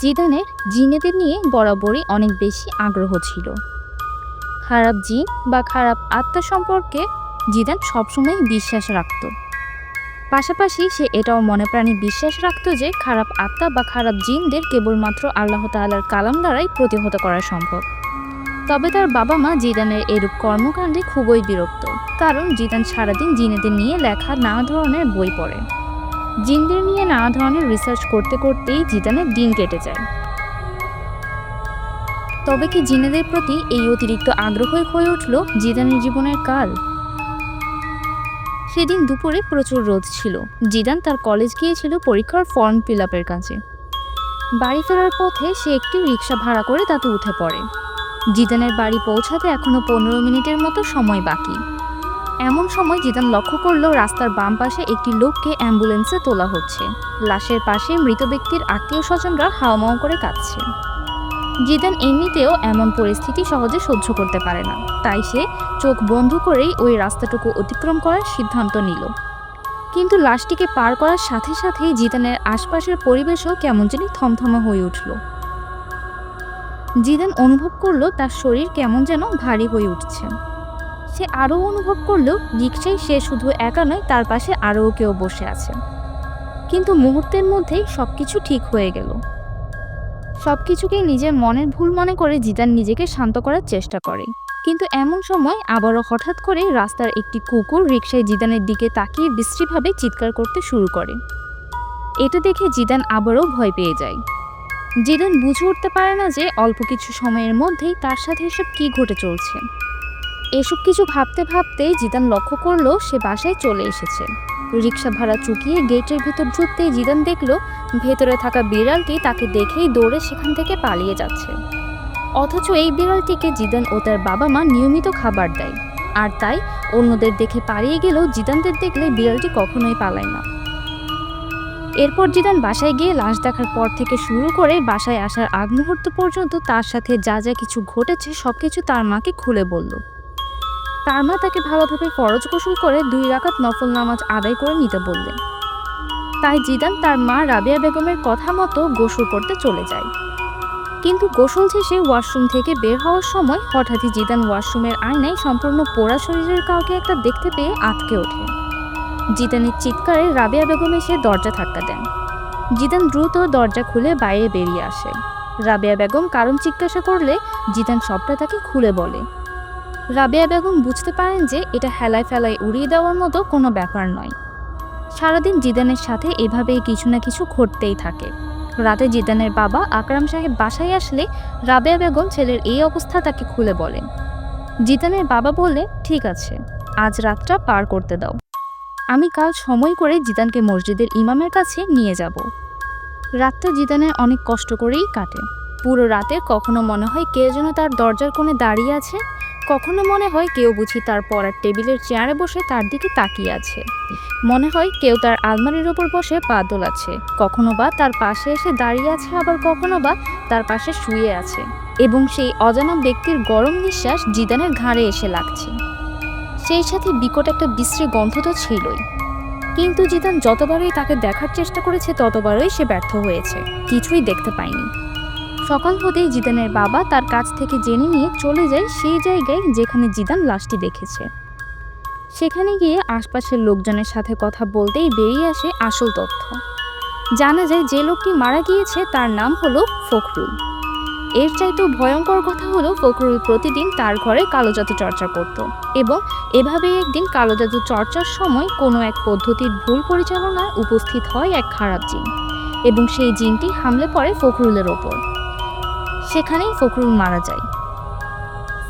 জিদানের জিনেদের নিয়ে বরাবরই অনেক বেশি আগ্রহ ছিল। খারাপ জিন বা খারাপ আত্মা সম্পর্কে জিদান সবসময় বিশ্বাস রাখত। পাশাপাশি সে এটাও মনে প্রাণে বিশ্বাস রাখত যে খারাপ আত্মা বা খারাপ জিনদের কেবলমাত্র আল্লাহ তাআলার কালাম দ্বারাই প্রতিহত করা সম্ভব। তবে তার বাবা মা জিদানের এরূপ কর্মকাণ্ডে খুবই বিরক্ত, কারণ জিদান সারাদিন জিনেদের নিয়ে লেখা নানা ধরনের বই পড়ে। জিনদের নিয়ে নানা ধরনের রিসার্চ করতে করতেই জিদানের দিন কেটে যায়। তবে কি জিনেদের প্রতি এই অতিরিক্ত আগ্রহই হয়ে উঠল জিদানের জীবনের কাল? সেদিন দুপুরে প্রচুর রোদ ছিল। জিদান তার কলেজ গিয়েছিল পরীক্ষার ফর্ম ফিল আপের কাজে বাড়ি ফেরার পথে সে একটি রিক্সা ভাড়া করে তাতে উঠে পড়ে। জিদানের বাড়ি পৌঁছাতে এখনও পনেরো মিনিটের মতো সময় বাকি। এমন সময় জিদান লক্ষ্য করল রাস্তার বাম পাশে একটি লোককে অ্যাম্বুলেন্সে তোলা হচ্ছে। লাশের পাশে মৃত ব্যক্তির আত্মীয় স্বজনরা হাওমাও করে কাঁদছে। জিদান এমনিতেও এমন পরিস্থিতি সহজে সহ্য করতে পারে না। তাই সে চোখ বন্ধ করেই ওই রাস্তাটুকু অতিক্রম করার সিদ্ধান্ত নিল। কিন্তু লাশটিকে পার করার সাথে সাথেই জিদানের আশপাশের পরিবেশও কেমন জানি থমথমে হয়ে উঠল। জিদান অনুভব করল তার শরীর কেমন যেন ভারী হয়ে উঠছে। সে আরও অনুভব করল রিক্সায় সে শুধু একা নয়, তার পাশে আরও কেউ বসে আছে। কিন্তু মুহূর্তের মধ্যেই সব কিছু ঠিক হয়ে গেল। সব কিছুকেই নিজের মনের ভুল মনে করে জিদান নিজেকে শান্ত করার চেষ্টা করে। কিন্তু এমন সময় আবারও হঠাৎ করে রাস্তার একটি কুকুর রিক্সায় জিদানের দিকে তাকিয়ে বিশ্রীভাবে চিৎকার করতে শুরু করে। এটা দেখে জিদান আবারও ভয় পেয়ে যায়। জিদান বুঝে উঠতে পারে না যে অল্প কিছু সময়ের মধ্যেই তার সাথে এসব কী ঘটে চলছে। এসব কিছু ভাবতে ভাবতে জিদান লক্ষ্য করল সে বাসায় চলে এসেছে। রিক্সা ভাড়া চুকিয়ে গেটের ভেতর ঢুকতেই জিদান দেখল ভেতরে থাকা বিড়ালটি তাকে দেখেই দৌড়ে সেখান থেকে পালিয়ে যাচ্ছে। অথচ এই বিড়ালটিকে জিদান ও তার বাবা মা নিয়মিত খাবার দেয়। আর তাই অন্যদের দেখে পালিয়ে গেলেও জিদানদের দেখলে বিড়ালটি কখনোই পালায় না। এরপর জিদান বাসায় গিয়ে লাশ দেখার পর থেকে শুরু করে বাসায় আসার আগ মুহূর্ত পর্যন্ত তার সাথে যা যা কিছু ঘটেছে সব কিছু তার মাকে খুলে বলল। তার মা তাকে ভালোভাবে ফরজ গোসল করে দুই রাকাত নফল নামাজ আদায় করে নিতে বললেন। তাই জিদান তার মা রাবিয়া বেগমের কথা মতো গোসল করতে চলে যায়। কিন্তু গোসল শেষে ওয়াশরুম থেকে বের হওয়ার সময় হঠাৎই জিদান ওয়াশরুমের আয়নায় সম্পূর্ণ পোড়া শরীরের কাউকে একটা দেখতে পেয়ে আটকে ওঠে। জিদানের চিৎকারে রাবিয়া বেগম এসে দরজা ধাক্কা দেন। জিদান দ্রুত দরজা খুলে বাইরে বেরিয়ে আসে। রাবিয়া বেগম কারণ জিজ্ঞাসা করলে জিদান সবটা তাকে খুলে বলে। রাবিয়া বেগম বুঝতে পারেন যে এটা হেলায় ফেলায় উড়িয়ে দেওয়ার মতো কোনো ব্যাপার নয়। সারাদিন জিদানের সাথে এভাবেই কিছু না কিছু ঘটতেই থাকে। রাতে জিদানের বাবা আকরাম সাহেব বাসায় আসলে রাবেয়া বেগম ছেলের এই অবস্থা তাকে খুলে বলেন। জিদানের বাবা বলে ঠিক আছে, আজ রাতটা পার করতে দাও। আমি কাল সময় করে জিদানকে মসজিদের ইমামের কাছে নিয়ে যাব। রাতটা জিদানের অনেক কষ্ট করেই কাটে। পুরো রাতে কখনো মনে হয় কে যেন তার দরজার কোণে দাঁড়িয়ে আছে কখনো মনে হয় কেউ বুঝি তার পড়ার টেবিলের চেয়ারে বসে তার দিকে তাকিয়ে আছে। মনে হয় কেউ তার আলমারির ওপর বসে পা দোলাচ্ছে। কখনো বা তার পাশে এসে দাঁড়িয়ে আছে, আবার কখনো বা তার পাশে শুয়ে আছে। এবং সেই অজানা ব্যক্তির গরম নিঃশ্বাস জিদানের ঘাড়ে এসে লাগছে। সেই সাথে বিকট একটা বিশ্রী গন্ধ তো ছিলই। কিন্তু জিদান যতবারই তাকে দেখার চেষ্টা করেছে, ততবারই সে ব্যর্থ হয়েছে। কিছুই দেখতে পায়নি। সকাল হতেই জিদানের বাবা তার কাছ থেকে জেনে নিয়ে চলে যায় সেই জায়গায় যেখানে জিদান লাশটি দেখেছে। সেখানে গিয়ে আশপাশের লোকজনের সাথে কথা বলতেই বেরিয়ে আসে আসল তথ্য। জানা যায় যে লোকটি মারা গিয়েছে তার নাম হলো ফখরুল। এর চাইতেও ভয়ঙ্কর কথা হলো ফখরুল প্রতিদিন তার ঘরে কালো জাদু চর্চা করত এবং এভাবেই একদিন কালো জাদু চর্চার সময় কোনো এক পদ্ধতির ভুল পরিচালনায় উপস্থিত হয় এক খারাপ জিন এবং সেই জিনটি হামলে পড়ে ফখরুলের ওপর। সেখানেই ফখরুল মারা যায়।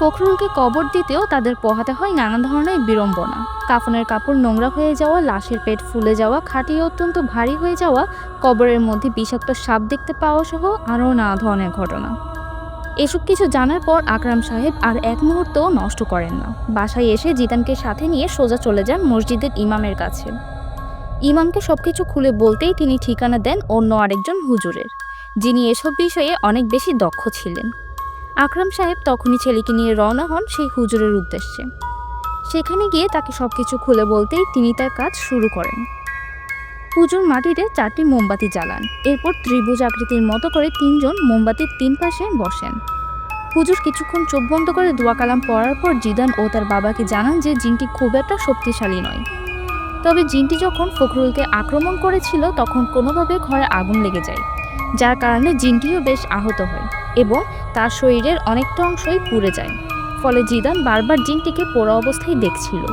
ফখরুলকে কবর দিতেও তাদের পোহাতে হয় নানা ধরনের বিড়ম্বনা। কাফনের কাপড় নোংরা হয়ে যাওয়া, লাশের পেট ফুলে যাওয়া খাটিয়ে অত্যন্ত ভারী হয়ে যাওয়া, কবরের মধ্যে বিষাক্ত সাপ দেখতে পাওয়া সহ আরও নানা ধরনের ঘটনা। এসব কিছু জানার পর আকরাম সাহেব আর এক মুহূর্তও নষ্ট করেন না। বাসায় এসে জিদানকে সাথে নিয়ে সোজা চলে যান মসজিদের ইমামের কাছে। ইমামকে সবকিছু খুলে বলতেই তিনি ঠিকানা দেন অন্য আরেকজন হুজুরের। যিনি এসব বিষয়ে অনেক বেশি দক্ষ ছিলেন। আকরাম সাহেব তখনই ছেলেকে নিয়ে রওনা হন সেই হুজুরের উদ্দেশ্যে। সেখানে গিয়ে তাকে সবকিছু খুলে বলতেই তিনি তার কাজ শুরু করেন। হুজুর মাটিতে চারটি মোমবাতি জ্বালান। এরপর ত্রিভুজ আকৃতির মতো করে তিনজন মোমবাতির তিন পাশে বসেন। হুজুর কিছুক্ষণ চোখ বন্ধ করে দোয়া কালাম পড়ার পর জিদান ও তার বাবাকে জানান যে জিনটি খুব একটা শক্তিশালী নয়। তবে জিনটি যখন ফখরুলকে আক্রমণ করেছিল, তখন কোনোভাবে ঘরে আগুন লেগে যায়। যার কারণে জিনটিও বেশ আহত হয় এবং তার শরীরের অনেকটা অংশই পুড়ে যায়। ফলে জিদান বারবার জিনটিকে পোড়া অবস্থায় দেখছিল।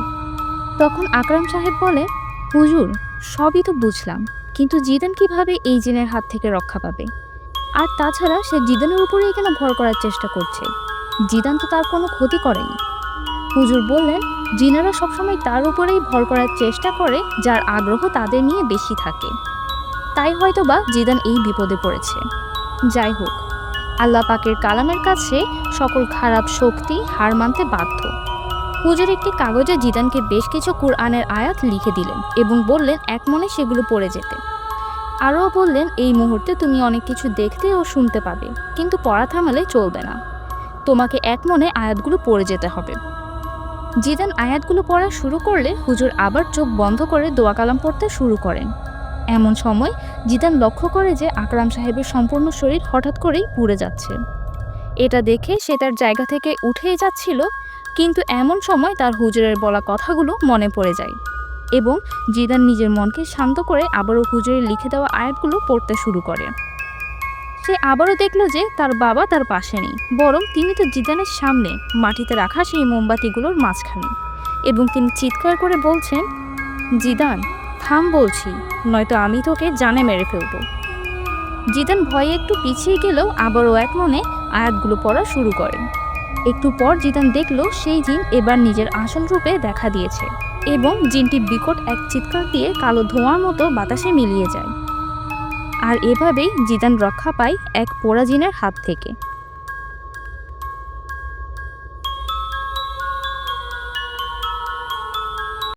তখন আকরাম সাহেব বলে, হুজুর, সবই তো বুঝলাম, কিন্তু জিদান কীভাবে এই জিনের হাত থেকে রক্ষা পাবে? আর তাছাড়া সে জিদানের উপরেই কেন ভর করার চেষ্টা করছে? জিদান তো তার কোনো ক্ষতি করেনি। হুজুর বললেন, জিনারা সবসময় তার উপরেই ভর করার চেষ্টা করে, যার আগ্রহ তাদের নিয়ে বেশি থাকে। তাই হয়তোবা জিদান এই বিপদে পড়েছে। যাই হোক, আল্লাহ পাকের কালামের কাছে সকল খারাপ শক্তি হার মানতে বাধ্য। হুজুর একটি কাগজে জিদানকে বেশ কিছু কুরআনের আয়াত লিখে দিলেন এবং বললেন, এক মনে সেগুলো পড়ে যেতে। আরও বললেন, এই মুহূর্তে তুমি অনেক কিছু দেখতে ও শুনতে পাবে, কিন্তু পড়া থামালে চলবে না। তোমাকে এক মনে আয়াতগুলো পড়ে যেতে হবে। জিদান আয়াতগুলো পড়া শুরু করলে হুজুর আবার চোখ বন্ধ করে দোয়া কালাম পড়তে শুরু করেন। এমন সময় জিদান লক্ষ্য করে যে আকরাম সাহেবের সম্পূর্ণ শরীর হঠাৎ করেই পুড়ে যাচ্ছে। এটা দেখে সে তার জায়গা থেকে উঠেই যাচ্ছিল, কিন্তু এমন সময় তার হুজুরের বলা কথাগুলো মনে পড়ে যায় এবং জিদান নিজের মনকে শান্ত করে আবারও হুজুরের লিখে দেওয়া আয়াতগুলো পড়তে শুরু করে। সে আবারও দেখল যে তার বাবা তার পাশে নেই, বরং তিনি তো জিদানের সামনে মাটিতে রাখা সেই মোমবাতিগুলোর মাঝখানে এবং তিনি চিৎকার করে বলছেন, জিদান থাম বলছি, নয়তো আমি তোকে জানে মেরে ফেলব। জিদান ভয়ে একটু পিছিয়ে গেলেও আবারও এক মনে আয়াতগুলো পড়া শুরু করে। একটু পর জিদান দেখল সেই জিন এবার নিজের আসল রূপে দেখা দিয়েছে এবং জিনটি বিকট এক চিৎকার দিয়ে কালো ধোঁয়ার মতো বাতাসে মিলিয়ে যায়। আর এভাবেই জিদান রক্ষা পায় এক পোড়া জিনের হাত থেকে।